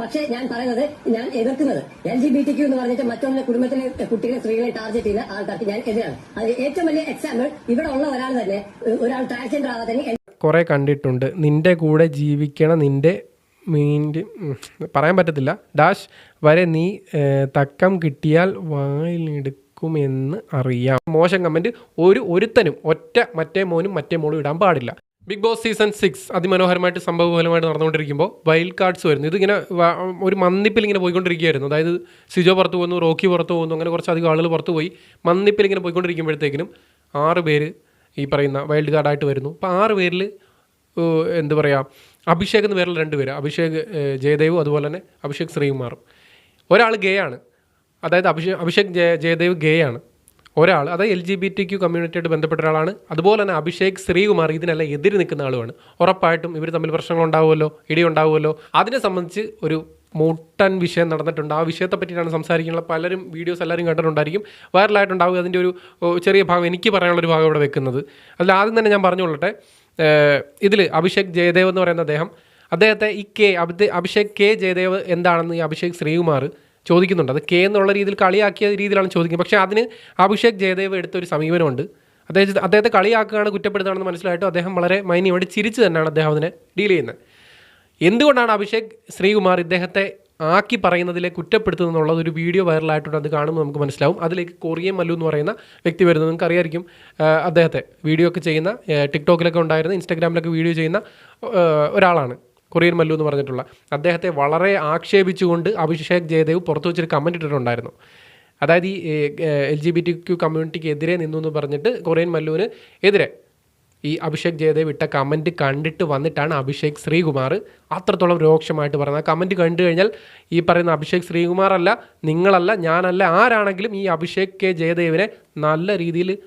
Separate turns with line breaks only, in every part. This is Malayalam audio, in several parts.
പക്ഷേ ഞാൻ പറയുന്നത് ഞാൻ എതിർക്കുന്നത് എൽ ജി ബി ടി എന്ന് പറഞ്ഞിട്ട് മറ്റൊന്നിലെ കുടുംബത്തിലെ കുട്ടികളെ സ്ത്രീകളെ ടാർഗറ്റ് ചെയ്യുന്ന ആൾക്കാർക്ക് ഞാൻ എതിരാണ്. അത് ഏറ്റവും വലിയ എക്സാമ്പിൾ ഇവിടെ ഉള്ള ഒരാൾ തന്നെ ഒരാൾ ട്രാൻസ്ജെൻഡർ ആവാതെ
കുറെ കണ്ടിട്ടുണ്ട്. നിന്റെ കൂടെ ജീവിക്കണ നിന്റെ മീന്റെ പറയാൻ പറ്റത്തില്ല. ഡാഷ് വരെ നീ തക്കം കിട്ടിയാൽ വായിലെടുക്കുമെന്ന് അറിയാം. മോശം കമന്റ് ഒരു ഒരുത്തനും ഒറ്റ മറ്റേ മോനും മറ്റേ മോളും ഇടാൻ പാടില്ല. ബിഗ് ബോസ് സീസൺ സിക്സ് അതിമനോഹരമായിട്ട് സംഭവഫലമായിട്ട് നടന്നുകൊണ്ടിരിക്കുമ്പോൾ വൈൽഡ് കാർഡ്സ് വരുന്നു. ഇതിങ്ങനെ ഒരു മന്ദിപ്പിൽ ഇങ്ങനെ പോയിക്കൊണ്ടിരിക്കുകയായിരുന്നു. അതായത് സിജോ പുറത്ത് പോകുന്നു റോക്കി പുറത്ത് പോകുന്നു അങ്ങനെ കുറച്ചധികം ആളുകൾ പുറത്ത് പോയി. മന്ദിപ്പിൽ ഇങ്ങനെ പോയിക്കൊണ്ടിരിക്കുമ്പോഴത്തേക്കിനും ആറ് പേര് ഈ പറയുന്ന വൈൽഡ് കാർഡായിട്ട് വരുന്നു. അപ്പോൾ ആറ് പേരിൽ എന്താ പറയുക അഭിഷേക് എന്ന് പേരിൽ രണ്ട് പേര് അഭിഷേക് ജയദേവ് അതുപോലെ തന്നെ അഭിഷേക് ശ്രീകുമാറും. ഒരാൾ ഗേ ആണ്. അതായത് അഭിഷേക് അഭിഷേക് ജയ ജയദേവ് ഗേ ആണ്. ഒരാൾ അതായത് L G B T Q കമ്മ്യൂണിറ്റിയായിട്ട് ബന്ധപ്പെട്ട ഒരാളാണ്. അതുപോലെ തന്നെ അഭിഷേക് ശ്രീകുമാർ ഇതിനെല്ലാം എതിര് നിൽക്കുന്ന ആളുമാണ്. ഉറപ്പായിട്ടും ഇവർ തമ്മിൽ പ്രശ്നങ്ങൾ ഉണ്ടാവുമല്ലോ ഇടി ഉണ്ടാവുമല്ലോ അതിനെ സംബന്ധിച്ച് ഒരു മൂട്ടൻ വിഷയം നടന്നിട്ടുണ്ട്. ആ വിഷയത്തെ പറ്റിയിട്ടാണ് സംസാരിക്കുന്നത് പലരും വീഡിയോസ് എല്ലാവരും കണ്ടിട്ടുണ്ടായിരിക്കും. വൈറലായിട്ടുണ്ടാവുക അതിന്റെ ഒരു ചെറിയ ഭാഗം എനിക്ക് പറയാനുള്ളൊരു ഭാഗം ഇവിടെ വെക്കുന്നത്. അതിൽ ആദ്യം തന്നെ ഞാൻ പറഞ്ഞുകൊള്ളട്ടെ ഇതിൽ അഭിഷേക് ജയദേവ് എന്ന് പറയുന്ന അദ്ദേഹം അദ്ദേഹത്തെ ഈ കെ അഭിഷേക് കെ ജയദേവ് എന്താണെന്ന് ഈ അഭിഷേക് ശ്രീകുമാർ ചോദിക്കുന്നുണ്ട്. അത് കെ എന്നുള്ള രീതിയിൽ കളിയാക്കിയ രീതിയിലാണ് ചോദിക്കുന്നത്. പക്ഷേ അതിന് അഭിഷേക് ജയദേവ് എടുത്തൊരു സമീപനമുണ്ട്. അദ്ദേഹത്തെ അദ്ദേഹത്തെ കളിയാക്കുകയാണ് കുറ്റപ്പെടുത്തുകയാണെന്ന് മനസ്സിലായിട്ട് അദ്ദേഹം വളരെ മൈന്യമായിട്ട് ചിരിച്ചു തന്നെയാണ് അദ്ദേഹം അതിനെ ഡീൽ ചെയ്യുന്നത്. എന്തുകൊണ്ടാണ് അഭിഷേക് ശ്രീകുമാർ ഇദ്ദേഹത്തെ ആക്കി പറയുന്നതിലെ കുറ്റപ്പെടുത്തുന്നത് എന്നുള്ളത് ഒരു വീഡിയോ വൈറലായിട്ടുണ്ട് അത് കാണുമ്പോൾ നമുക്ക് മനസ്സിലാവും. അതിലേക്ക് കൊറിയൻ മല്ലു എന്ന് പറയുന്ന വ്യക്തി വരുന്നത് നിങ്ങൾക്ക് അറിയായിരിക്കും. അദ്ദേഹത്തെ വീഡിയോ ഒക്കെ ചെയ്യുന്ന ടിക്ടോക്കിലൊക്കെ ഉണ്ടായിരുന്ന ഇൻസ്റ്റാഗ്രാമിലൊക്കെ വീഡിയോ ചെയ്യുന്ന ഒരാളാണ്. കൊറിയൻ മല്ലു എന്ന് പറഞ്ഞിട്ടുള്ള. അദ്ദേഹത്തെ വളരെ ആക്ഷേപിച്ചുകൊണ്ട് അഭിഷേക് ജയദേവ് പുറത്തു വെച്ചൊരു കമന്റ് ഇട്ടിട്ടുണ്ടായിരുന്നു. അതായത് ഈ L G B T Q കമ്മ്യൂണിറ്റിക്ക് എതിരെ നിന്നു എന്ന് പറഞ്ഞിട്ട് കൊറിയൻ മല്ലുവിന് എതിരെ ഈ അഭിഷേക് ജയദേവ് ഇട്ട കമന്റ് കണ്ടിട്ട് വന്നിട്ടാണ് അഭിഷേക് ശ്രീകുമാർ അത്രത്തോളം രോക്ഷമായിട്ട് പറയുന്നത്. ആ കമന്റ് കണ്ടു കഴിഞ്ഞാൽ ഈ പറയുന്ന അഭിഷേക് ശ്രീകുമാർ അല്ല നിങ്ങളല്ല ഞാനല്ല ആരാണെങ്കിലും ഈ അഭിഷേക് കെ ജയദേവിനെ നല്ല രീതിയിൽ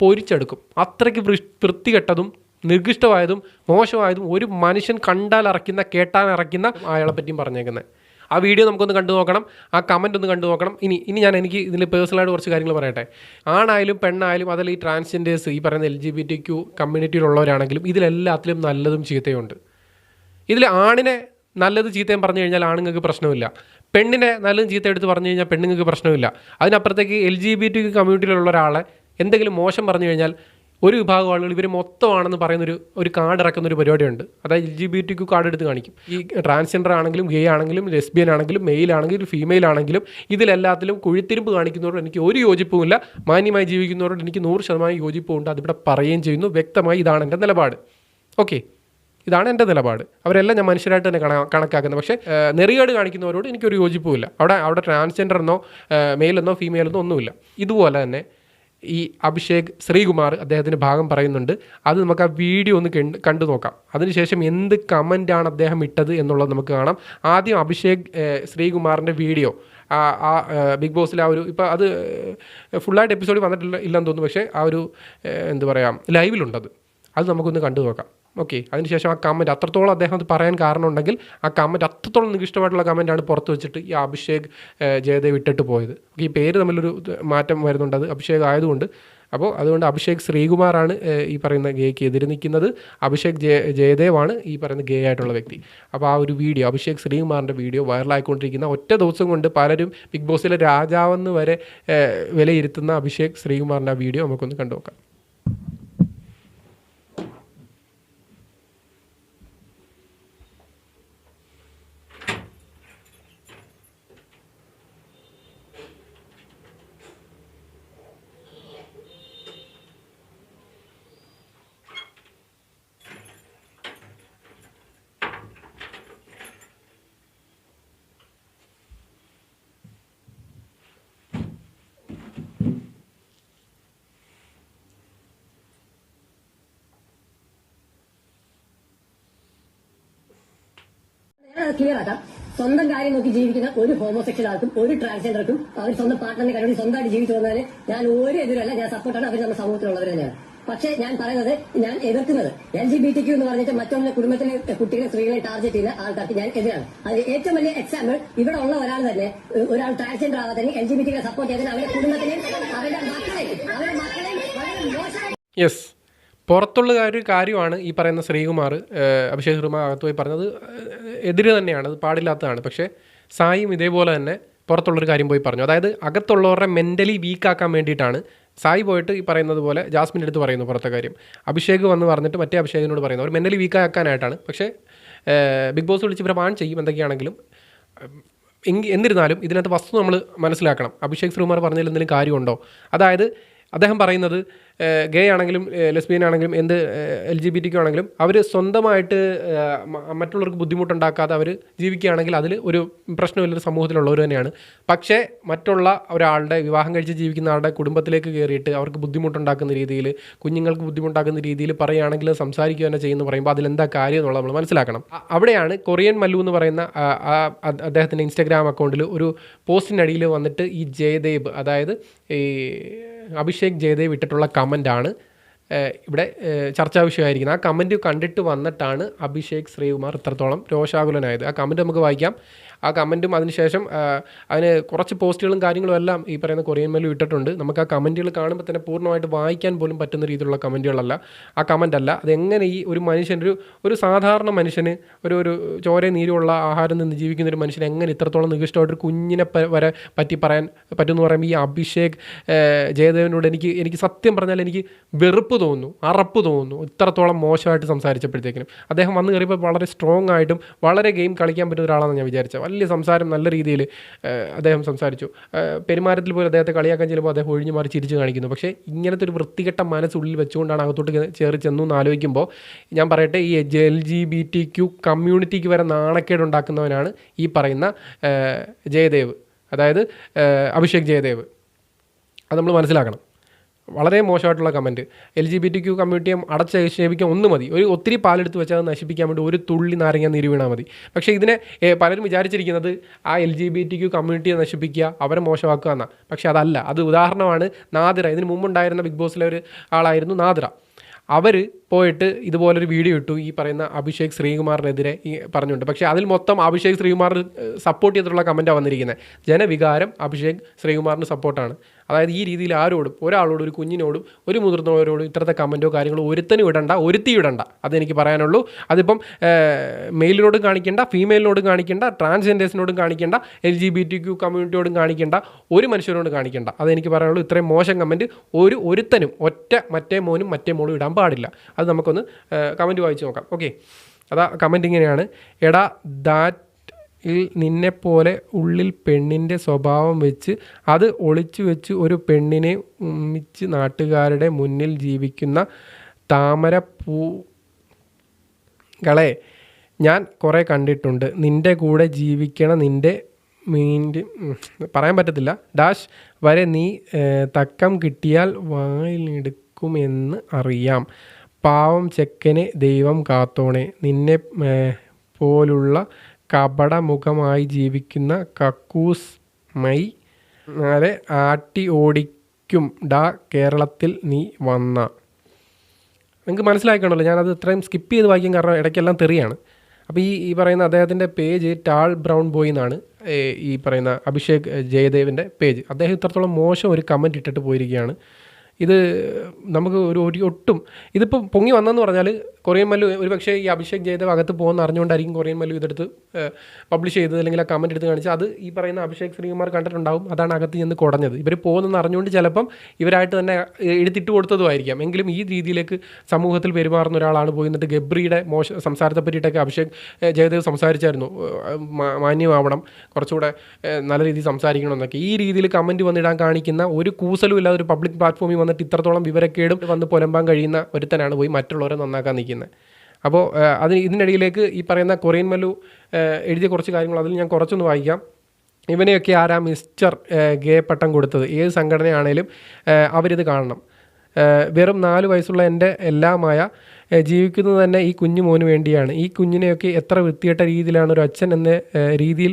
പൊരിച്ചെടുക്കും. അത്രയ്ക്ക് വൃത്തികെട്ടതും നിർഗിഷ്ടമായതും മോശമായതും ഒരു മനുഷ്യൻ കണ്ടാൽ അറക്കുന്ന കേട്ടാൽ അറക്കുന്ന അയാളെ പറ്റിയും പറഞ്ഞേക്കുന്നത് ആ വീഡിയോ നമുക്കൊന്ന് കണ്ടു നോക്കണം ആ കമന്റ് ഒന്ന് കണ്ടു നോക്കണം. ഇനി ഇനി ഞാൻ എനിക്ക് ഇതിൽ പേഴ്സണലായിട്ട് കുറച്ച് കാര്യങ്ങൾ പറയട്ടെ. ആണായാലും പെണ്ണായാലും അതിൽ ഈ ട്രാൻസ്ജെൻഡേഴ്സ് ഈ പറയുന്ന L G B T Q കമ്മ്യൂണിറ്റിയിലുള്ളവരാണെങ്കിലും ഇതിലെല്ലാത്തിലും നല്ലതും ചീത്തയുണ്ട് ഇതിൽ ആണിനെ നല്ലത് ചീത്തയും പറഞ്ഞു കഴിഞ്ഞാൽ ആണുങ്ങൾക്ക് പ്രശ്നമില്ല. പെണ്ണിനെ നല്ലതും ചീത്ത എടുത്ത് പറഞ്ഞു കഴിഞ്ഞാൽ പെണ്ണുങ്ങൾക്ക് പ്രശ്നമില്ല. അതിനപ്പുറത്തേക്ക് എൽ ജി ബി ടി കമ്മ്യൂണിറ്റിയിലുള്ള ഒരാളെ എന്തെങ്കിലും മോശം പറഞ്ഞു കഴിഞ്ഞാൽ ഒരു വിഭാഗം ആളുകൾ ഇവർ മൊത്തമാണെന്ന് പറയുന്നൊരു ഒരു കാർഡ് ഇറക്കുന്ന ഒരു പരിപാടിയുണ്ട്. അതായത് L G B T card എടുത്ത് കാണിക്കും. ഈ ട്രാൻസ്ജെൻഡർ ആണെങ്കിലും ഗേ ആണെങ്കിലും ലെസ്ബിയൻ ആണെങ്കിലും മെയിൽ ആണെങ്കിലും ഫീമെയിൽ ആണെങ്കിലും ഇതിലെല്ലാത്തിലും കുഴിത്തിരിമ്പ് കാണിക്കുന്നവരോട് എനിക്ക് ഒരു യോജിപ്പുമില്ല. മാന്യമായി ജീവിക്കുന്നവരോട് എനിക്ക് നൂറ് ശതമാനം യോജിപ്പുണ്ട് അതിവിടെ പറയുകയും ചെയ്യുന്നു. വ്യക്തമായി ഇതാണ് എന്റെ നിലപാട്. ഓക്കെ. ഇതാണ് എന്റെ നിലപാട്. അവരെല്ലാം ഞാൻ മനുഷ്യരായിട്ട് തന്നെ കണ കണക്കാക്കുന്നത്. പക്ഷേ നെറികേട് കാണിക്കുന്നവരോട് എനിക്കൊരു യോജിപ്പുമില്ല. അവിടെ അവിടെ ട്രാൻസ്ജെൻഡർ എന്നോ ഫീമെയിൽ എന്നോ ഒന്നുമില്ല. ഇതുപോലെ തന്നെ ഈ അഭിഷേക് ശ്രീകുമാർ അദ്ദേഹത്തിന്റെ ഭാഗം പറയുന്നുണ്ട്. അത് നമുക്ക് ആ വീഡിയോ ഒന്ന് കണ്ട് നോക്കാം. അതിനുശേഷം എന്ത് കമന്റാണ് അദ്ദേഹം ഇട്ടത് എന്നുള്ളത് നമുക്ക് കാണാം. ആദ്യം അഭിഷേക് ശ്രീകുമാറിന്റെ വീഡിയോ. ആ ബിഗ് ബോസിൽ ആ ഒരു ഇപ്പോൾ അത് ഫുള്ളായിട്ട് എപ്പിസോഡ് വന്നിട്ടില്ല ഇല്ലെന്ന് തോന്നുന്നു. പക്ഷേ ആ ഒരു എന്ത് പറയുക ലൈവിലുണ്ടത്. അത് നമുക്കൊന്ന് കണ്ടു നോക്കാം. ഓക്കെ അതിനുശേഷം ആ കമന്റ് അത്രത്തോളം അദ്ദേഹം അത് പറയാൻ കാരണമുണ്ടെങ്കിൽ ആ കമന്റ് അത്രത്തോളം നികിഷ്ടമായിട്ടുള്ള കമന്റാണ് പുറത്ത് വെച്ചിട്ട് ഈ അഭിഷേക് ജയദേവ് ഇട്ടിട്ട് പോയത്. ഈ പേര് തമ്മിലൊരു മാറ്റം വരുന്നുണ്ട്. അത് അഭിഷേക് ആയതുകൊണ്ട്. അപ്പോൾ അതുകൊണ്ട് അഭിഷേക് ശ്രീകുമാറാണ് ഈ പറയുന്ന ഗേക്ക് എതിര് നിൽക്കുന്നത്. അഭിഷേക് ജയ ജയദേവാണ് ഈ പറയുന്ന ഗേ ആയിട്ടുള്ള വ്യക്തി. അപ്പോൾ ആ ഒരു വീഡിയോ അഭിഷേക് ശ്രീകുമാറിന്റെ വീഡിയോ വൈറലായിക്കൊണ്ടിരിക്കുന്ന ഒറ്റ ദിവസം കൊണ്ട് പലരും ബിഗ് ബോസിലെ രാജാവെന്ന് വരെ വിലയിരുത്തുന്ന അഭിഷേക് ശ്രീകുമാറിന്റെ ആ വീഡിയോ നമുക്കൊന്ന് കണ്ടു നോക്കാം
ഞാനത് ക്ലിയർ ആക്കാം സ്വന്തം കാര്യം നോക്കി ജീവിക്കുന്ന ഒരു ഹോമോസെക്ഷൽ ആൾക്കും ഒരു ട്രാൻസ്ജെൻഡർക്കും അവർ സ്വന്തം പാർട്ട്ണറിനെ കണ്ടു സ്വന്തമായിട്ട് ജീവിച്ചു വന്നാൽ ഞാൻ ഒരു എതിരല്ല ഞാൻ സപ്പോർട്ടാണ് അവർ നമ്മുടെ സമൂഹത്തിലുള്ളവർ തന്നെയാണ്. പക്ഷേ ഞാൻ പറയുന്നത് ഞാൻ എതിർക്കുന്നത്. L G B T Q എന്ന് പറഞ്ഞിട്ട് മറ്റൊന്നും കുടുംബത്തിലെ കുട്ടികളെ സ്ത്രീകളെ ടാർഗറ്റ് ചെയ്യുന്ന ആൾക്കാർക്ക് ഞാൻ എതിരാണ്. അത് ഏറ്റവും വലിയ എക്സാമ്പിൾ ഇവിടെ ഉള്ള ഒരാൾ തന്നെ ഒരാൾ ട്രാൻസ്ജെൻഡർ ആവാതെ എൽ ജി ബി ടികളെ സപ്പോർട്ട് ചെയ്തതിന് അവരുടെ കുടുംബത്തിനെയും അവരുടെ മക്കളെയും അവരുടെ മോശമായി
യെസ് പുറത്തുള്ള ഒരു കാര്യമാണ് ഈ പറയുന്ന ശ്രീകുമാർ അഭിഷേക് ശർമ്മ അകത്ത് പോയി പറഞ്ഞത് എതിര് തന്നെയാണ് അത് പാടില്ലാത്തതാണ്. പക്ഷേ സായിയും ഇതേപോലെ തന്നെ പുറത്തുള്ളൊരു കാര്യം പോയി പറഞ്ഞു. അതായത് അകത്തുള്ളവരുടെ മെന്റലി വീക്കാക്കാൻ വേണ്ടിയിട്ടാണ് സായി പോയിട്ട് ഈ പറയുന്നത് പോലെ ജാസ്മിന്റെ അടുത്ത് പറയുന്നു പുറത്തെ കാര്യം. അഭിഷേക് വന്ന് പറഞ്ഞിട്ട് മറ്റേ അഭിഷേകിനോട് പറയുന്നു. അവർ മെന്റലി വീക്കാക്കാനായിട്ടാണ് പക്ഷേ ബിഗ് ബോസ് വിളിച്ച് ഇവരെ വാൺ ചെയ്യും എന്തൊക്കെയാണെങ്കിലും. എങ്കിൽ എന്നിരുന്നാലും ഇതിനകത്ത് വസ്തു നമ്മൾ മനസ്സിലാക്കണം. അഭിഷേക് ശ്രീകുമാർ പറഞ്ഞതിൽ എന്തെങ്കിലും കാര്യമുണ്ടോ? അതായത് അദ്ദേഹം പറയുന്നത് ഗേ ആണെങ്കിലും ലെസ്ബിയൻ ആണെങ്കിലും എന്ത് എൽ ജി ബി ടിക്കും ആണെങ്കിലും അവർ സ്വന്തമായിട്ട് മറ്റുള്ളവർക്ക് ബുദ്ധിമുട്ടുണ്ടാക്കാതെ അവർ ജീവിക്കുകയാണെങ്കിൽ അതിൽ ഒരു പ്രശ്നമില്ലൊരു സമൂഹത്തിലുള്ളവർ തന്നെയാണ്. പക്ഷേ മറ്റുള്ള ഒരാളുടെ വിവാഹം കഴിച്ച് ജീവിക്കുന്ന ആളുടെ കുടുംബത്തിലേക്ക് കയറിയിട്ട് അവർക്ക് ബുദ്ധിമുട്ടുണ്ടാക്കുന്ന രീതിയിൽ കുഞ്ഞുങ്ങൾക്ക് ബുദ്ധിമുട്ടാക്കുന്ന രീതിയിൽ പറയുകയാണെങ്കിൽ സംസാരിക്കുക തന്നെ ചെയ്യുന്നു പറയുമ്പോൾ അതിലെന്താ കാര്യം എന്നുള്ളത് നമ്മൾ മനസ്സിലാക്കണം. അവിടെയാണ് കൊറിയൻ മല്ലു എന്ന് പറയുന്ന അദ്ദേഹത്തിന്റെ ഇൻസ്റ്റാഗ്രാം അക്കൗണ്ടിൽ ഒരു പോസ്റ്റിനടിയിൽ വന്നിട്ട് ഈ ജയദേവ് അതായത് ഈ അഭിഷേക് ജയദേവ് ഇട്ടിട്ടുള്ള കമന്റാണ്. ഇവിടെ ചർച്ചാ വിഷയമായിരിക്കുന്നത് ആ കമന്റ് കണ്ടിട്ട് വന്നിട്ടാണ് അഭിഷേക് ശ്രീകുമാർ ഇത്രത്തോളം രോഷാകുലനായത്. ആ കമന്റ് നമുക്ക് വായിക്കാം. ആ കമന്റും അതിനുശേഷം അതിന് കുറച്ച് പോസ്റ്റുകളും കാര്യങ്ങളും എല്ലാം ഈ പറയുന്ന കൊറിയൻ മേലും ഇട്ടിട്ടുണ്ട്. നമുക്ക് ആ കമന്റുകൾ കാണുമ്പോൾ തന്നെ പൂർണമായിട്ട് വായിക്കാൻ പോലും പറ്റുന്ന രീതിയിലുള്ള കമന്റുകളല്ല ആ കമന്റ് അല്ല. അതെങ്ങനെ ഈ ഒരു മനുഷ്യൻ ഒരു സാധാരണ മനുഷ്യന് ഒരു ഒരു ചോര നീരുള്ള ആഹാരം നിന്ന് ജീവിക്കുന്ന ഒരു മനുഷ്യൻ എങ്ങനെ ഇത്രത്തോളം നികൃഷ്ടമായിട്ടൊരു കുഞ്ഞിനെ വരെ പറ്റി പറയാൻ പറ്റുമെന്ന് പറയുമ്പോൾ ഈ അഭിഷേക് ജയദേവനോട് എനിക്ക് എനിക്ക് സത്യം പറഞ്ഞാൽ എനിക്ക് വെറുപ്പ് തോന്നുന്നു അറപ്പ് തോന്നുന്നു ഇത്രത്തോളം മോശമായിട്ട് സംസാരിച്ചപ്പോഴത്തേക്കിനും. അദ്ദേഹം വന്ന് കയറിയപ്പോൾ വളരെ സ്ട്രോങ് ആയിട്ടും വളരെ ഗെയിം കളിക്കാൻ പറ്റുന്ന ഒരാളാണെന്ന് ഞാൻ വിചാരിച്ചത്. വലിയ സംസാരം നല്ല രീതിയിൽ അദ്ദേഹം സംസാരിച്ചു. പെരുമാറ്റത്തിൽ പോലും അദ്ദേഹത്തെ കളിയാക്കാൻ ചിലപ്പോൾ അദ്ദേഹം ഒഴിഞ്ഞു മാറി ചിരിച്ചു കാണിക്കുന്നു. പക്ഷേ ഇങ്ങനത്തെ ഒരു വൃത്തികെട്ട മനസ്സുള്ളിൽ വെച്ചുകൊണ്ടാണ് അകത്തോട്ട് ചേറി ചെന്നു എന്ന് ആലോചിക്കുമ്പോൾ ഞാൻ പറയട്ടെ ഈ L G B T Q കമ്മ്യൂണിറ്റിക്ക് വരെ നാണക്കേട് ഉണ്ടാക്കുന്നവനാണ് ഈ പറയുന്ന ജയദേവ്. അതായത് അഭിഷേക് ജയദേവ്. അത് നമ്മൾ മനസ്സിലാക്കണം. വളരെ മോശമായിട്ടുള്ള comment. L G B T Q കമ്മ്യൂണിറ്റിയെ അടച്ചേപിക്കാൻ ഒന്ന് മതി. ഒരു ഒത്തിരി പാലെടുത്ത് വെച്ചാൽ അത് നശിപ്പിക്കാൻ വേണ്ടി ഒരു തുള്ളി നാരങ്ങ നീര് വീണാൽ മതി. പക്ഷേ ഇതിനെ പലരും വിചാരിച്ചിരിക്കുന്നത് ആ L G B T Q കമ്മ്യൂണിറ്റിയെ നശിപ്പിക്കുക അവരെ മോശമാക്കുക എന്നാണ് പക്ഷേ അതല്ല. അത് ഉദാഹരണമാണ് നാദിറ. ഇതിന് മുമ്പുണ്ടായിരുന്ന ബിഗ് ബോസിലെ ഒരു ആളായിരുന്നു നാദിറ. അവർ പോയിട്ട് ഇതുപോലൊരു വീഡിയോ ഇട്ടു. ഈ പറയുന്ന അഭിഷേക് ശ്രീകുമാറിനെതിരെ ഈ പറഞ്ഞുണ്ട്. പക്ഷേ അതിൽ മൊത്തം അഭിഷേക് ശ്രീകുമാറിന് സപ്പോർട്ട് ചെയ്തിട്ടുള്ള കമന്റാണ് വന്നിരിക്കുന്നത് ജനവികാരം അഭിഷേക് ശ്രീകുമാറിന് സപ്പോർട്ടാണ്. അതായത് ഈ രീതിയിൽ ആരോടും ഒരാളോടും ഒരു കുഞ്ഞിനോടും ഒരു മുതിർന്നവരോടും ഇത്തരത്തെ കമന്റോ കാര്യങ്ങളോ ഒരുത്തനും ഇടണ്ട ഒരുത്തി ഇടണ്ട അതെനിക്ക് പറയാനുള്ളൂ. അതിപ്പം മെയിലിനോടും കാണിക്കേണ്ട ഫീമെയിലിനോടും കാണിക്കേണ്ട ട്രാൻസ്ജെൻഡേഴ്സിനോടും കാണിക്കേണ്ട L G B T Q കമ്മ്യൂണിറ്റിയോടും കാണിക്കേണ്ട ഒരു മനുഷ്യരോടും കാണിക്കേണ്ട. അതെനിക്ക് പറയാനുള്ളൂ. ഇത്രയും മോശം കമന്റ് ഒരു ഒരുത്തനും ഒറ്റ മറ്റേ മോനും മറ്റേ മോളും ഇടാൻ പാടില്ല. അത് നമുക്കൊന്ന് കമന്റ് വായിച്ച് നോക്കാം. ഓക്കെ. അതാ കമന്റ് ഇങ്ങനെയാണ്. എടാ ദാറ്റ് നിന്നെപ്പോലെ ഉള്ളിൽ പെണ്ണിന്റെ സ്വഭാവം വെച്ച് അത് ഒളിച്ചു വെച്ച് ഒരു പെണ്ണിനെ ഉമ്മിച്ച് നാട്ടുകാരുടെ മുന്നിൽ ജീവിക്കുന്ന താമര പൂകളെ ഞാൻ കുറേ കണ്ടിട്ടുണ്ട്. നിന്റെ കൂടെ ജീവിക്കണ നിന്റെ മീന്റെ പറയാൻ പറ്റത്തില്ല. ഡാഷ് വരെ നീ തക്കം കിട്ടിയാൽ വായിലെടുക്കുമെന്ന് അറിയാം. പാവം ചെക്കനെ ദൈവം കാത്തോണേ. നിന്നെ പോലുള്ള കപടമുഖമായി ജീവിക്കുന്ന കക്കൂസ് മൈ നാളെ ആട്ടി ഓടിക്കും. ഡാ കേരളത്തിൽ നീ വന്ന. നിങ്ങൾക്ക് മനസ്സിലാക്കണമല്ലോ ഞാനത് ഇത്രയും സ്കിപ്പ് ചെയ്ത് വായിക്കും കാരണം ഇടയ്ക്കെല്ലാം തെറിയാണ്. അപ്പോൾ ഈ ഈ പറയുന്ന അദ്ദേഹത്തിന്റെ പേജ് ടാൾ ബ്രൗൺ ബോയ് എന്നാണ് ഈ പറയുന്ന അഭിഷേക് ജയദേവിന്റെ പേജ്. അദ്ദേഹം ഇത്രത്തോളം മോശം ഒരു കമന്റ് ഇട്ടിട്ട് പോയിരിക്കുകയാണ്. ഇത് നമുക്ക് ഒരു ഒരു ഒട്ടും ഇതിപ്പോൾ പൊങ്ങി വന്നെന്ന് പറഞ്ഞാൽ കൊറിയൻ മല്ലു ഒരു പക്ഷേ ഈ അഭിഷേക് ജയദേവ് അകത്ത് പോകുന്ന അറിഞ്ഞുകൊണ്ടായിരിക്കും കൊറിയൻ മല്ലു ഇതെടുത്ത് പബ്ലിഷ് ചെയ്തത് അല്ലെങ്കിൽ ആ കമന്റ് എടുത്ത് കാണിച്ചത്. അത് ഈ പറയുന്ന അഭിഷേക് ശ്രീകുമാർ കണ്ടിട്ടുണ്ടാവും. അതാണ് അകത്ത് ചെന്ന് കുടഞ്ഞത്. ഇവർ പോകുന്നെന്ന് അറിഞ്ഞുകൊണ്ട് ചിലപ്പം ഇവരായിട്ട് തന്നെ എടുത്തിട്ട് കൊടുത്തതുമായിരിക്കാം എങ്കിലും ഈ രീതിയിലേക്ക് സമൂഹത്തിൽ പെരുമാറുന്ന ഒരാളാണ് പോയി. എന്നിട്ട് ഗബ്രിയുടെ മോശ സംസാരത്തെ പറ്റിയിട്ടൊക്കെ അഭിഷേക് ജയദേവ് സംസാരിച്ചായിരുന്നു. മാന്യമാവണം. കുറച്ചുകൂടെ നല്ല രീതിയിൽ സംസാരിക്കണം എന്നൊക്കെ. ഈ രീതിയിൽ കമന്റ് വന്നിടാൻ കാണിക്കുന്ന ഒരു കൂസലും ഇല്ലാതെ ഒരു പബ്ലിക് പ്ലാറ്റ്ഫോമിൽ വന്നിട്ട് ഇത്രത്തോളം വിവരക്കേടും വന്ന് പുലമ്പാൻ കഴിയുന്ന ഒരുത്തനാണ് പോയി മറ്റുള്ളവരെ നന്നാക്കാൻ നിൽക്കുന്നത്. അപ്പോൾ ഏഹ്, അതിന് ഇതിനിടയിലേക്ക് ഈ പറയുന്ന കൊറിയൻ മല്ലു എഴുതിയ കുറച്ച് കാര്യങ്ങൾ അതിൽ ഞാൻ കുറച്ചൊന്ന് വായിക്കാം. ഇവനെയൊക്കെ ആരാ മിസ്റ്റർ ഗേ പട്ടം കൊടുത്തത്? ഏത് സംഘടനയാണേലും അവരിത് കാണണം. വെറും നാല് വയസ്സുള്ള എന്റെ എല്ലാമായ ജീവിക്കുന്നത് തന്നെ ഈ കുഞ്ഞു മോന് വേണ്ടിയാണ്. ഈ കുഞ്ഞിനെയൊക്കെ എത്ര വൃത്തികെട്ട രീതിയിലാണ് ഒരു അച്ഛൻ എന്ന രീതിയിൽ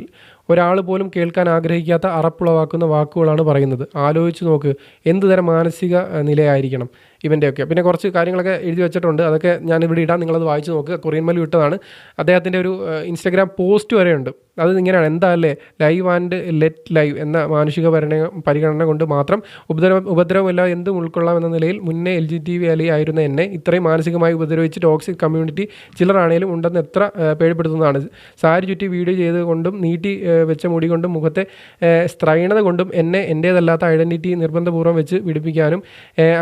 ഒരാൾ പോലും കേൾക്കാൻ ആഗ്രഹിക്കാത്ത അറപ്പുളവാക്കുന്ന വാക്കുകളാണ് പറയുന്നത്. ആലോചിച്ച് നോക്ക് എന്ത് തരം മാനസിക നിലയായിരിക്കണം. ഇവന്റെയൊക്കെ. പിന്നെ കുറച്ച് കാര്യങ്ങളൊക്കെ എഴുതി വെച്ചിട്ടുണ്ട്. അതൊക്കെ ഞാൻ ഇവിടെ ഇടാം. നിങ്ങളത് വായിച്ച് നോക്കുക കൊറിയൻ മലി ഇട്ടതാണ്. അദ്ദേഹത്തിന്റെ ഒരു ഇൻസ്റ്റാഗ്രാം പോസ്റ്റ് വരെയുണ്ട്. അത് ഇങ്ങനെയാണ്. എന്താ അല്ലേ ലൈവ് ആൻഡ് ലെറ്റ് ലൈവ് എന്ന മാനുഷിക പരിണ പരിഗണന കൊണ്ട് മാത്രം ഉപദ്രവം ഉപദ്രവമല്ല എന്തും ഉൾക്കൊള്ളാം എന്ന നിലയിൽ മുന്നേ L G T V ally ആയിരുന്ന എന്നെ ഇത്രയും മാനസികമായി ഉപദ്രവിച്ച് ടോക്സിക് കമ്മ്യൂണിറ്റി ചിലറാണേലും ഉണ്ടെന്ന് എത്ര പേടിപ്പെടുത്തുന്നതാണ്. സാരി ചുറ്റി വീഡിയോ ചെയ്തുകൊണ്ടും നീട്ടി വെച്ച മുടി കൊണ്ടും മുഖത്തെ സ്ത്രൈണത കൊണ്ടും എന്നെ എന്റേതല്ലാത്ത ഐഡന്റിറ്റി നിർബന്ധപൂർവം വെച്ച് പിടിപ്പിക്കാനും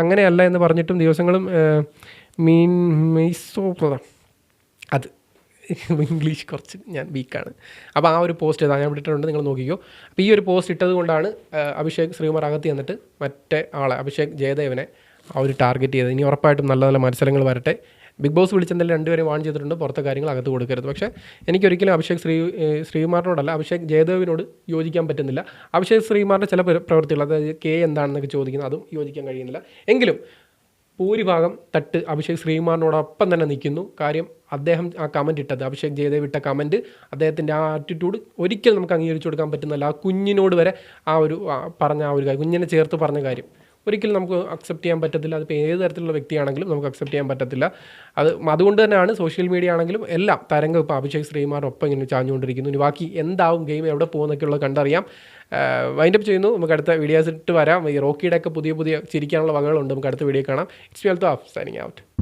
അങ്ങനെയല്ല എന്ന് പറഞ്ഞിട്ടും ദിവസങ്ങളും മീൻ മെയ്സോ അത് ഇംഗ്ലീഷ് കുറച്ച് ഞാൻ വീക്കാണ്. അപ്പോൾ ആ ഒരു പോസ്റ്റ് ഇതാ ഞാൻ ഇട്ടിട്ടുണ്ട് നിങ്ങൾ നോക്കിക്കോ. അപ്പോൾ ഈ ഒരു പോസ്റ്റ് ഇട്ടത് കൊണ്ടാണ് അഭിഷേക് ശ്രീകുമാർ അകത്ത് ചെന്നിട്ട് മറ്റേ ആളെ അഭിഷേക് ജയദേവനെ ആ ഒരു ടാർഗറ്റ് ചെയ്തത്. ഇനി ഉറപ്പായിട്ടും നല്ല നല്ല മത്സരങ്ങൾ വരട്ടെ. ബിഗ് ബോസ് വിളിച്ചെന്തെങ്കിലും രണ്ടുപേരും വാൺ ചെയ്തിട്ടുണ്ട് പുറത്തെ കാര്യങ്ങൾ അകത്ത് കൊടുക്കരുത്. പക്ഷേ എനിക്കൊരിക്കലും അഭിഷേക് ശ്രീ ശ്രീകുമാറിനോടല്ല അഭിഷേക് ജയദേവിനോട് യോജിക്കാൻ പറ്റുന്നില്ല. അഭിഷേക് ശ്രീകുമാറിന്റെ ചില പ്ര- പ്രവൃത്തികൾ അതായത് കെ എന്താണെന്നൊക്കെ ചോദിക്കുന്നത് അതും യോജിക്കാൻ കഴിയുന്നില്ല. എങ്കിലും ഭൂരിഭാഗം തട്ട് അഭിഷേക് ശ്രീകുമാറിനോടൊപ്പം തന്നെ നിൽക്കുന്നു. കാര്യം അദ്ദേഹം ആ കമന്റ് ഇട്ടത്. അഭിഷേക് ജയദേവ് ഇട്ട കമന്റ് അദ്ദേഹത്തിന്റെ ആ ആറ്റിറ്റ്യൂഡ് ഒരിക്കലും നമുക്ക് അംഗീകരിച്ചു കൊടുക്കാൻ പറ്റുന്നില്ല ആ കുഞ്ഞിനോട് വരെ ആ ഒരു പറഞ്ഞ ആ ഒരു കാര്യം കുഞ്ഞിനെ ചേർത്ത് പറഞ്ഞ കാര്യം. ഒരിക്കലും നമുക്ക് അക്സെപ്റ്റ് ചെയ്യാൻ പറ്റത്തില്ല. അതിപ്പോൾ ഏത് തരത്തിലുള്ള വ്യക്തിയാണെങ്കിലും നമുക്ക് അക്സെപ്റ്റ് ചെയ്യാൻ പറ്റത്തില്ല. അത് അതുകൊണ്ട് തന്നെയാണ് സോഷ്യൽ മീഡിയ ആണെങ്കിലും എല്ലാം തരംഗം ഇപ്പോൾ അഭിഷേക് ശ്രീകുമാറിനൊപ്പം ഇങ്ങനെ ചാഞ്ഞുകൊണ്ടിരിക്കുന്നു. ഇനി ബാക്കി എന്താവും ഗെയിം എവിടെ പോകുന്നൊക്കെയുള്ള കണ്ടറിയാം. വൈൻഡപ്പ് ചെയ്യുന്നു. നമുക്ക് അടുത്ത വീഡിയോസ് ഇട്ട് വരാം. ഈ റോക്കിയുടെ ഒക്കെ പുതിയ പുതിയ ചിരിക്കാനുള്ള വകകളുണ്ട്. നമുക്ക് അടുത്ത വീഡിയോ കാണാം. It's wealth of signing out